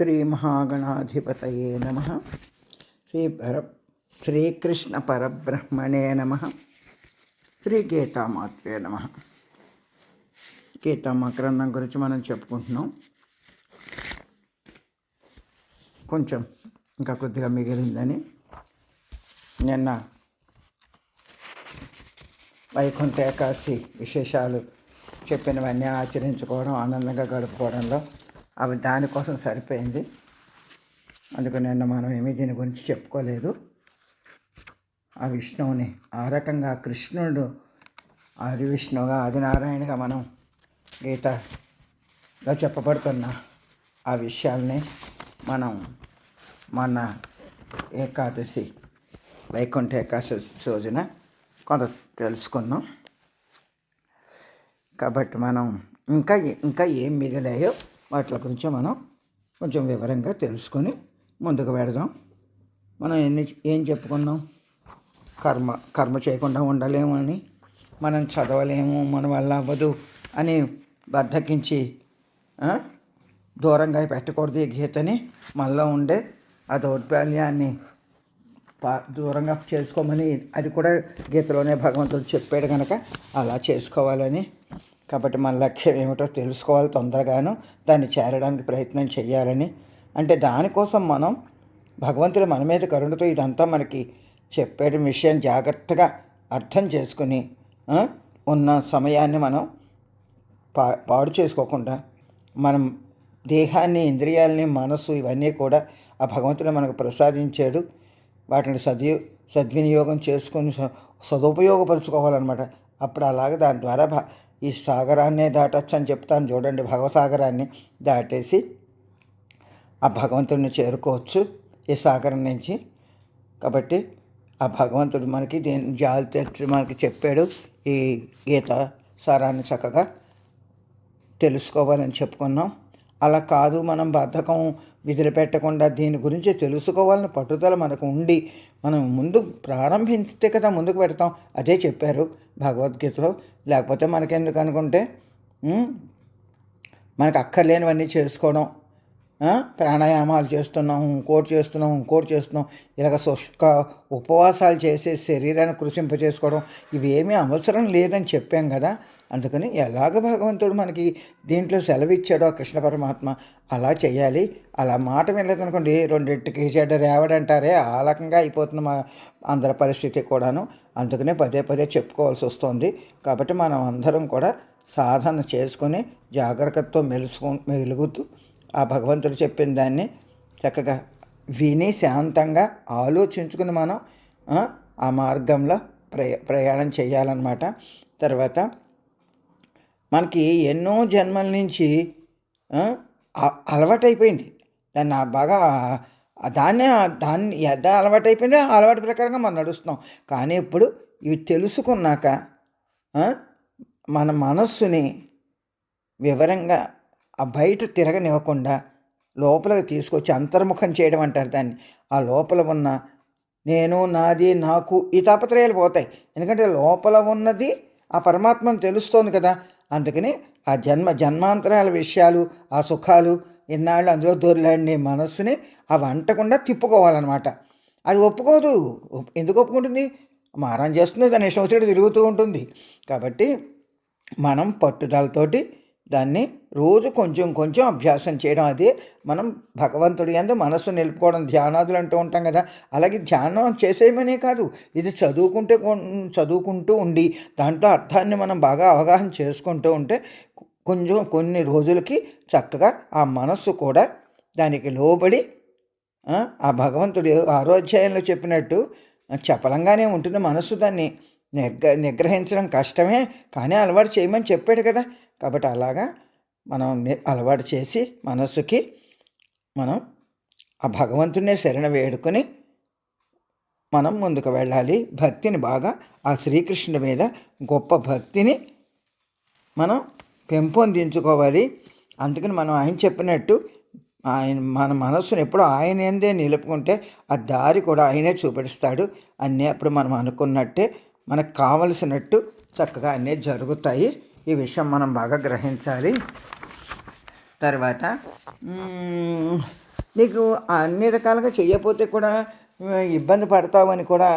శ్రీమహాగణాధిపతయే నమ. శ్రీ పర శ్రీకృష్ణ పరబ్రహ్మణే నమ. శ్రీ గీతామాత్రే నమ. గీతామ గ్రంథం గురించి మనం చెప్పుకుంటున్నాం. కొంచెం ఇంకా కొద్దిగా మిగిలిందని నిన్న వైకుంఠ ఏకాదశి విశేషాలు చెప్పినవన్నీ ఆచరించుకోవడం ఆనందంగా గడుపుకోవడంలో అవి దానికోసం సరిపోయింది. అందుకని నిన్న మనం ఏమీ దీని గురించి చెప్పుకోలేదు. ఆ విష్ణువుని ఆ రకంగా కృష్ణుడు ఆది విష్ణువుగా ఆదినారాయణగా మనం గీతలో చెప్పబడుతున్న ఆ విషయాల్ని మనం మన ఏకాదశి వైకుంఠ ఏకాదశి రోజున కొంత తెలుసుకున్నాం కాబట్టి మనం ఇంకా ఇంకా ఏం మిగిలాయో వాటి గురించి మనం కొంచెం వివరంగా తెలుసుకొని ముందుకు పెడదాం. మనం ఎన్ని ఏం చెప్పుకున్నాం? కర్మ కర్మ చేయకుండా ఉండలేము అని మనం చదవలేము మన వల్ల అవ్వదు అని బద్దకించి దూరంగా పెట్టకూడదు ఈ గీతని. మనలో ఉండే ఆ దౌర్బల్యాన్ని పా దూరంగా చేసుకోమని అది కూడా గీతలోనే భగవంతుడు చెప్పాడు కనుక అలా చేసుకోవాలని. కాబట్టి మన లక్ష్యం ఏమిటో తెలుసుకోవాలి తొందరగాను దాన్ని చేరడానికి ప్రయత్నం చేయాలని. అంటే దానికోసం మనం భగవంతుడు మన మీద కరుణతో ఇదంతా మనకి చెప్పేట విషయం జాగ్రత్తగా అర్థం చేసుకుని ఉన్న సమయాన్ని మనం పా పాడు చేసుకోకుండా మనం దేహాన్ని ఇంద్రియాలని మనసు ఇవన్నీ కూడా ఆ భగవంతుడు మనకు ప్రసాదించాడు. వాటిని సద్వి సద్వినియోగం చేసుకొని సదుపయోగపరుచుకోవాలన్నమాట. అప్పుడు అలాగే దాని ద్వారా ఈ సాగరాన్నే దాటచ్చు అని చెప్తాను. చూడండి భగవసాగరాన్ని దాటేసి ఆ భగవంతుడిని చేరుకోవచ్చు ఈ సాగరం నుంచి. కాబట్టి ఆ భగవంతుడు మనకి దీని జాలి తెచ్చి మనకి చెప్పాడు. ఈ గీత సారాన్ని చక్కగా తెలుసుకోవాలని చెప్పుకున్నాం. అలా కాదు మనం బద్ధకం పెట్టకుండా దీని గురించి తెలుసుకోవాలని పట్టుదల మనకు ఉండి మనం ముందు ప్రారంభించితే కదా ముందుకు పెడతాం. అదే చెప్పారు భగవద్గీతలో. లేకపోతే మనకెందుకు అనుకుంటే మనకు అక్కర్లేనివన్నీ చేసుకోవడం ప్రాణాయామాలు చేస్తున్నాం ఇంకోటి చేస్తున్నాం ఇంకోటి చేస్తున్నాం. ఇలాగ శుష్క ఉపవాసాలు చేసే శరీరాన్ని కృషింప చేసుకోవడం ఇవేమీ అవసరం లేదని చెప్పాం కదా. అందుకని ఎలాగ భగవంతుడు మనకి దీంట్లో సెలవిచ్చాడో కృష్ణ పరమాత్మ అలా చేయాలి అలా మాట వినలేదనుకోండి రెండింటికి చెడ్డ రేవడంటారే ఆ రకంగా అయిపోతుంది మా అందరి పరిస్థితి కూడాను. అందుకనే పదే పదే చెప్పుకోవాల్సి వస్తుంది. కాబట్టి మనం అందరం కూడా సాధన చేసుకొని జాగ్రత్తతో మెలుసుకు మెలుగుతూ ఆ భగవంతుడు చెప్పిన దాన్ని చక్కగా విని శాంతంగా ఆలోచించుకుని మనం ఆ మార్గంలో ప్రయా ప్రయాణం చేయాలన్నమాట. తర్వాత మనకి ఎన్నో జన్మల నుంచి అలవాటైపోయింది. దాన్ని బాగా దాన్నే దాన్ని ఎంత అలవాటైపోయిందో ఆ అలవాటు ప్రకారంగా మనం నడుస్తున్నాం. కానీ ఇప్పుడు ఇవి తెలుసుకున్నాక మన మనస్సుని వివరంగా ఆ బయట తిరగనివ్వకుండా లోపలికి తీసుకొచ్చి అంతర్ముఖం చేయడం అంటారు దాన్ని. ఆ లోపల ఉన్న నేను నాది నాకు ఈ తాపత్రయాలు పోతాయి. ఎందుకంటే లోపల ఉన్నది ఆ పరమాత్మను తెలుస్తోంది కదా. అందుకని ఆ జన్మ జన్మాంతరాల విషయాలు ఆ సుఖాలు ఇన్నాళ్ళు అందులో దొరిలాడిన మనస్సుని అవి అంటకుండా తిప్పుకోవాలన్నమాట. అది ఒప్పుకోదు. ఎందుకు ఒప్పుకుంటుంది? మారం చేస్తుంది దాని ఇష్టం వచ్చినట్టు తిరుగుతూ ఉంటుంది. కాబట్టి మనం పట్టుదలతోటి దాన్ని రోజు కొంచెం కొంచెం అభ్యాసం చేయడం. అదే మనం భగవంతుడి అందు మనస్సు నిలుపుకోవడం ధ్యానాదులు అంటూ ఉంటాం కదా. అలాగే ధ్యానం చేసేయమనే కాదు ఇది చదువుకుంటే చదువుకుంటూ ఉండి దాంట్లో అర్థాన్ని మనం బాగా అవగాహన చేసుకుంటూ ఉంటే కొంచెం కొన్ని రోజులకి చక్కగా ఆ మనస్సు కూడా దానికి లోబడి ఆ భగవంతుడు ఆరోధ్యాయంలో చెప్పినట్టు చపలంగానే ఉంటుంది మనస్సు దాన్ని. నిగ్ర నిగ్రహించడం కష్టమే కానీ అలవాటు చేయమని చెప్పాడు కదా. కాబట్టి అలాగా మనం అలవాటు చేసి మనసుకి మనం ఆ భగవంతునే శరణ వేడుకొని మనం ముందుకు వెళ్ళాలి. భక్తిని బాగా ఆ శ్రీకృష్ణుడి మీద గొప్ప భక్తిని మనం పెంపొందించుకోవాలి. అందుకని మనం ఆయన చెప్పినట్టు ఆయన మన మనస్సును ఎప్పుడు ఆయన ఏందే నిలుపుకుంటే ఆ దారి కూడా ఆయనే చూపిస్తాడు. అన్నీ అప్పుడు మనం అనుకున్నట్టే మనకు కావలసినట్టు చక్కగా అన్నీ జరుగుతాయి. ఈ విషయం మనం బాగా గ్రహించాలి. తర్వాత నీకు అన్ని రకాలుగా చేయకపోతే కూడా ఇబ్బంది పడతావని కూడా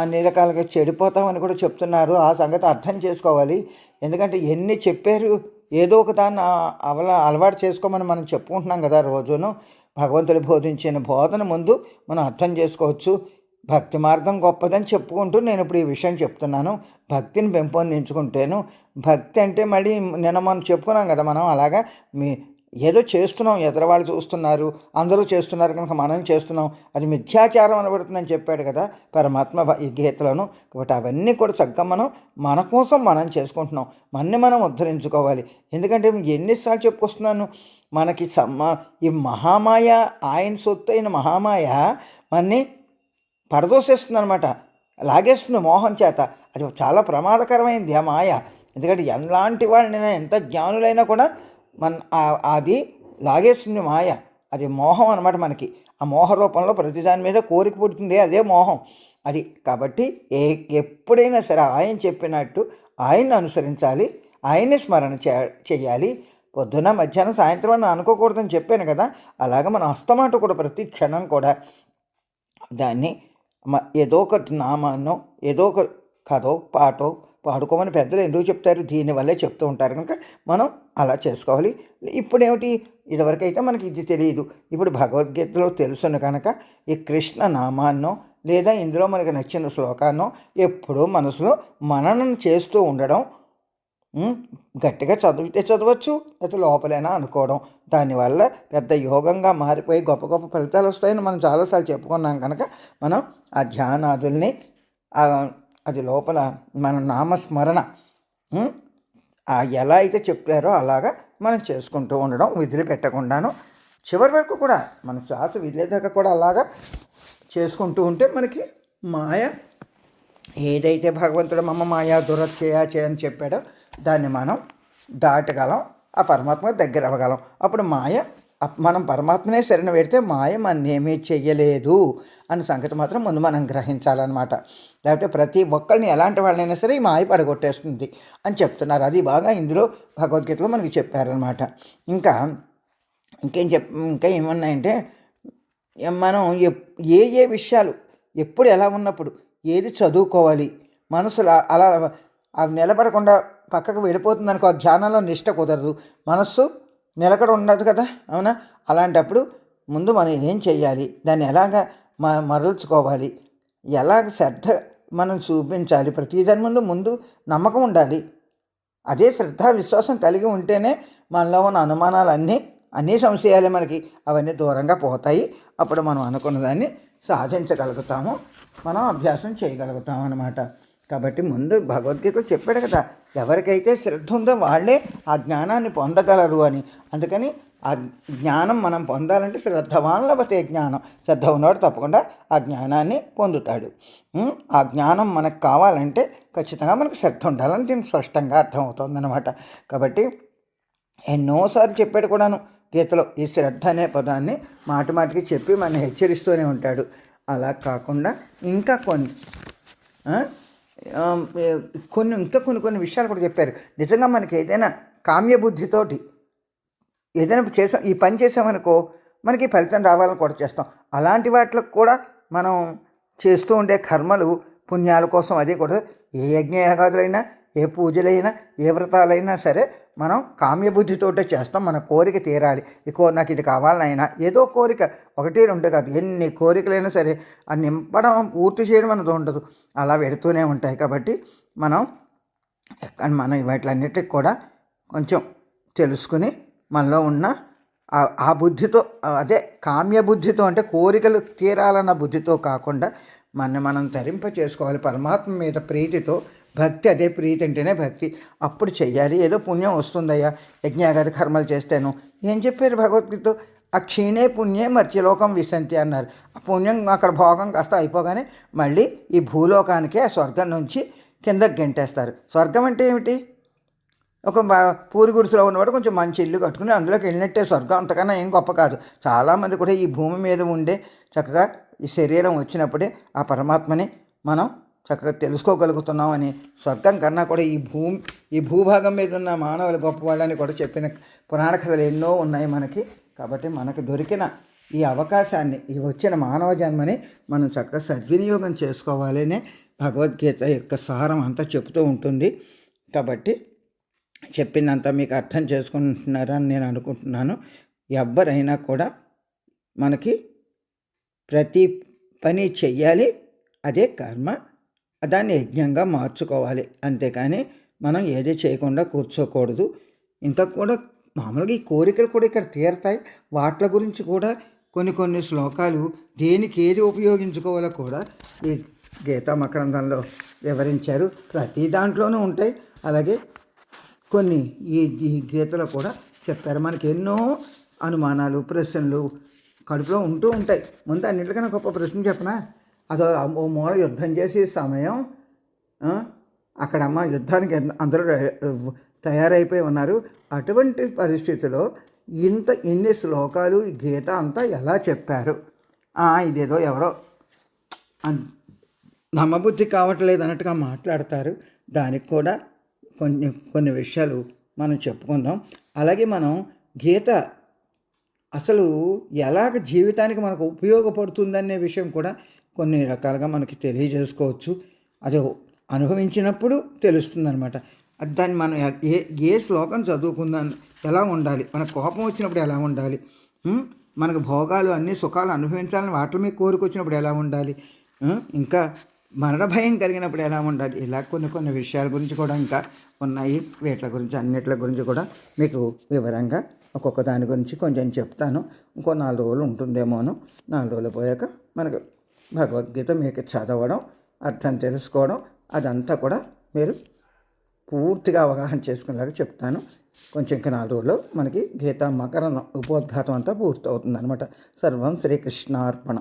అన్ని రకాలుగా చెడిపోతామని కూడా చెప్తున్నారు. ఆ సంగతి అర్థం చేసుకోవాలి. ఎందుకంటే ఎన్ని చెప్పారు ఏదో ఒక దాన్ని అవల అలవాటు చేసుకోమని మనం చెప్పుకుంటున్నాం కదా రోజును. భగవంతుడు బోధించిన బోధన ముందు మనం అర్థం చేసుకోవచ్చు. భక్తి మార్గం గొప్పదని చెప్పుకుంటూ నేను ఇప్పుడు ఈ విషయం చెప్తున్నాను. భక్తిని పెంపొందించుకుంటేను భక్తి అంటే మళ్ళీ నిన్న మనం చెప్పుకున్నాం కదా మనం అలాగా మీ ఏదో చేస్తున్నాం ఎదరవాళ్ళు చూస్తున్నారు అందరూ చేస్తున్నారు కనుక మనం చేస్తున్నాం? అది మిథ్యాచారం అనబడుతుందని చెప్పాడు కదా పరమాత్మ ఈ గీతలను. కాబట్టి అవన్నీ కూడా చక్కగా మనం మన కోసం మనం చేసుకుంటున్నాం. మన్ని మనం ఉద్ధరించుకోవాలి. ఎందుకంటే ఎన్నిసార్లు చెప్పుకొస్తున్నాను మనకి సమ్మ ఈ మహామాయ ఆయన సొత్తు అయిన మహామాయ మనని పడదోసేస్తుంది అనమాట లాగేస్తుంది మోహం చేత. అది చాలా ప్రమాదకరమైంది ఆ మాయ. ఎందుకంటే ఎలాంటి వాళ్ళనైనా ఎంత జ్ఞానులైనా కూడా మన అది లాగేస్తుంది మాయ. అది మోహం అనమాట మనకి. ఆ మోహ రూపంలో ప్రతిదాని మీద కోరిక పుడుతుంది అదే మోహం. అది కాబట్టి ఏ ఎప్పుడైనా సరే ఆయన చెప్పినట్టు ఆయన్ని అనుసరించాలి ఆయన్ని స్మరణ చే చేయాలి పొద్దున మధ్యాహ్నం సాయంత్రం అని అనుకోకూడదని చెప్పాను కదా. అలాగ మన అస్తమాట కూడా ప్రతి క్షణం కూడా దాన్ని మ- ఏదో ఒకటి నామాన్నో ఏదో ఒక కథో పాటో పాడుకోమని పెద్దలు ఎందుకు చెప్తారు? దీనివల్లే చెప్తూ ఉంటారు కనుక మనం అలా చేసుకోవాలి. ఇప్పుడు ఏమిటి మనకి ఇది తెలియదు. ఇప్పుడు భగవద్గీతలో తెలుసును కనుక ఈ కృష్ణ నామాన్నో లేదా ఇందులో మనకు నచ్చిన శ్లోకాన్నో ఎప్పుడూ మనసులో మననం చేస్తూ ఉండడం గట్టిగా చదివితే చదవచ్చు లేకపోతే లోపలైనా అనుకోవడం. దానివల్ల పెద్ద యోగంగా మారిపోయి గొప్ప గొప్ప ఫలితాలు వస్తాయని మనం చాలాసార్లు చెప్పుకున్నాం కనుక మనం ఆ ధ్యానాదుల్ని అది లోపల మన నామస్మరణ ఎలా అయితే చెప్పారో అలాగా మనం చేసుకుంటూ ఉండడం వదిలిపెట్టకుండాను చివరి వరకు కూడా మన శ్వాస విదిలేదాకా కూడా అలాగా చేసుకుంటూ ఉంటే మనకి మాయ ఏదైతే భగవంతుడు మమ్మ మాయా దురచ్చయ చేయని చెప్పాడో దాన్ని మనం దాటగలం ఆ పరమాత్మ దగ్గర అవ్వగలం అప్పుడు మాయ మనం పరమాత్మనే శరణ పెడితే మాయ మన్నేమీ చెయ్యలేదు అన్న సంగతి మాత్రం ముందు మనం గ్రహించాలన్నమాట. లేకపోతే ప్రతి ఒక్కరిని ఎలాంటి వాళ్ళైనా సరే ఈ మాయ పడగొట్టేస్తుంది అని చెప్తున్నారు. అది బాగా ఇందులో భగవద్గీతలో మనకి చెప్పారనమాట ఇంకా ఇంకేం చెప్ ఇంకా ఏమన్నాయంటే మనం ఎప్- ఏ ఏ విషయాలు ఎప్పుడు ఎలా ఉన్నప్పుడు ఏది చదువుకోవాలి మనసులో అలా అవి నిలబడకుండా పక్కకు వెళ్ళిపోతుంది అనుకో ఆ ధ్యానంలో నిష్ట కుదరదు. మనస్సు నిలకడ ఉండదు కదా అవునా? అలాంటప్పుడు ముందు మనం ఏం చేయాలి దాన్ని ఎలాగ మ మరల్చుకోవాలి? ఎలాగ శ్రద్ధ మనం చూపించాలి? ప్రతిదాని ముందు ముందు నమ్మకం ఉండాలి. అదే శ్రద్ధ విశ్వాసం కలిగి ఉంటేనే మనలో ఉన్న అనుమానాలన్నీ అన్నీ సంశయాలే మనకి అవన్నీ దూరంగా పోతాయి. అప్పుడు మనం అనుకున్న దాన్ని సాధించగలుగుతాము. మనం అభ్యాసం చేయగలుగుతాం అన్నమాట కాబట్టి ముందు భగవద్గీత చెప్పాడు కదా ఎవరికైతే శ్రద్ధ ఉందో వాళ్ళే ఆ జ్ఞానాన్ని పొందగలరు అని. అందుకని ఆ జ్ఞానం మనం పొందాలంటే శ్రద్ధవాన్ లభతే జ్ఞానం? శ్రద్ధ ఉన్నవాడు తప్పకుండా ఆ జ్ఞానాన్ని పొందుతాడు. ఆ జ్ఞానం మనకు కావాలంటే ఖచ్చితంగా మనకు శ్రద్ధ ఉండాలని దీనికి స్పష్టంగా అర్థమవుతుందన్నమాట. కాబట్టి ఎన్నోసార్లు చెప్పాడు కూడాను గీతలో ఈ శ్రద్ధ అనే పదాన్ని మాటి మాటికి చెప్పి మన హెచ్చరిస్తూనే ఉంటాడు. అలా కాకుండా ఇంకా కొన్ని కొన్ని ఇంకా కొన్ని కొన్ని విషయాలు కూడా చెప్పారు. నిజంగా మనకి ఏదైనా కామ్య బుద్ధితోటి ఏదైనా చేసాం ఈ పని చేసామనుకో మనకి ఫలితం రావాలని కూడా చేస్తాం. అలాంటి వాటికి కూడా మనం చేస్తూ ఉండే కర్మలు పుణ్యాల కోసం అదే కూడా ఏ యజ్ఞయాగాదులైనా ఏ పూజలైనా ఏ వ్రతాలైనా సరే మనం కామ్యబుద్ధితోటే చేస్తాం మన కోరిక తీరాలి. ఇకో నాకు ఇది కావాలనైనా ఏదో కోరిక ఒకటి రెండు కాదు. ఎన్ని కోరికలైనా సరే ఆ నింపడం పూర్తి చేయడం అన్నది ఉండదు. అలా పెడుతూనే ఉంటాయి కాబట్టి మనం ఎక్కడ మనం వాటిలన్నిటికి కూడా కొంచెం తెలుసుకుని మనలో ఉన్న ఆ- ఆ బుద్ధితో అదే కామ్య బుద్ధితో అంటే కోరికలు తీరాలన్న బుద్ధితో కాకుండా మన మనం తరింప చేసుకోవాలి పరమాత్మ మీద ప్రీతితో భక్తి అదే ప్రీతి అంటేనే భక్తి. అప్పుడు చెయ్యాలి. ఏదో పుణ్యం వస్తుందయ్యా. యజ్ఞాగత కర్మలు చేస్తాను. ఏం చెప్పారు భగవద్గీత? ఆ క్షీణే పుణ్యే మర్త్యలోకం విశంతి అన్నారు. ఆ పుణ్యం అక్కడ భోగం కాస్త అయిపోగానే మళ్ళీ ఈ భూలోకానికి ఆ స్వర్గం నుంచి కిందకి గెంటేస్తారు. స్వర్గం అంటే ఏమిటి? ఒక పూరి గుడిసెలో ఉన్నవాడు కొంచెం మంచి ఇల్లు కట్టుకుని అందులోకి వెళ్ళినట్టే స్వర్గం. అంతకన్నా ఏం గొప్ప కాదు. చాలామంది కూడా ఈ భూమి మీద ఉండే చక్కగా ఈ శరీరం వచ్చినప్పుడే ఆ పరమాత్మని మనం చక్కగా తెలుసుకోగలుగుతున్నామని స్వర్గం కన్నా కూడా ఈ భూమి ఈ భూభాగం మీద ఉన్న మానవులు గొప్ప వాళ్ళని కూడా చెప్పిన పురాణ కథలు ఎన్నో ఉన్నాయి మనకి. కాబట్టి మనకు దొరికిన ఈ అవకాశాన్ని ఈ వచ్చిన మానవ జన్మని మనం చక్కగా సద్వినియోగం చేసుకోవాలనే భగవద్గీత యొక్క సారం అంతా చెబుతూ ఉంటుంది. కాబట్టి చెప్పిందంతా మీకు అర్థం చేసుకుంటున్నారని నేను అనుకుంటున్నాను. ఎవరైనా కూడా మనకి ప్రతి పని చెయ్యాలి అదే కర్మ. దాన్ని యజ్ఞంగా మార్చుకోవాలి. అంతేకాని మనం ఏది చేయకుండా కూర్చోకూడదు. ఇంకా కూడా మామూలుగా ఈ కోరికలు కూడా ఇక్కడ తీరతాయి. వాటి గురించి కూడా కొన్ని కొన్ని శ్లోకాలు దేనికి ఏది ఉపయోగించుకోవాలో కూడా ఈ గీతా మకరందంలో వివరించారు. ప్రతి దాంట్లోనూ ఉంటాయి. అలాగే కొన్ని ఈ ఈ గీతలో కూడా చెప్పారు. మనకి ఎన్నో అనుమానాలు ప్రశ్నలు కడుపులో ఉంటూ ఉంటాయి. ముందు అన్నింటికన్నా గొప్ప ప్రశ్న చెప్పనా? అదో ఓ మూల యుద్ధం చేసే సమయం అక్కడ అమ్మ యుద్ధానికి అందరూ తయారైపోయి ఉన్నారు. అటువంటి పరిస్థితిలో ఇంత ఇన్ని శ్లోకాలు ఈ గీత అంతా ఎలా చెప్పారు? ఇదేదో ఎవరో అన్- నమ్మబుద్ధి కావట్లేదు అన్నట్టుగా మాట్లాడతారు. దానికి కూడా కొన్ని కొన్ని విషయాలు మనం చెప్పుకుందాం. అలాగే మనం గీత అసలు ఎలాగ జీవితానికి మనకు ఉపయోగపడుతుందనే విషయం కూడా కొన్ని రకాలుగా మనకి తెలియజేసుకోవచ్చు. అది అనుభవించినప్పుడు తెలుస్తుందనమాట దాన్ని మనం ఏ ఏ శ్లోకం చదువుకుందాం ఎలా ఉండాలి మన కోపం వచ్చినప్పుడు ఎలా ఉండాలి మనకు భోగాలు అన్ని సుఖాలు అనుభవించాలని వాటి మీద కోరుకొచ్చినప్పుడు ఎలా ఉండాలి ఇంకా మరణ భయం కలిగినప్పుడు ఎలా ఉండాలి ఇలా కొన్ని కొన్ని విషయాల గురించి కూడా ఇంకా ఉన్నాయి. వీటి గురించి అన్నిటి గురించి కూడా మీకు వివరంగా ఒక్కొక్క దాని గురించి కొంచెం చెప్తాను. ఇంకో నాలుగు రోజులు ఉంటుందేమోను. నాలుగు రోజులు పోయాక మనకు భగవద్గీత మీకు చదవడం అర్థం తెలుసుకోవడం అదంతా కూడా మీరు పూర్తిగా అవగాహన చేసుకునేలాగా చెప్తాను. కొంచెం ఇంకా నాలుగు రోజుల్లో మనకి గీతా మకర ఉపోద్ఘాతం అంతా పూర్తి అవుతుంది అనమాట సర్వం శ్రీకృష్ణార్పణ.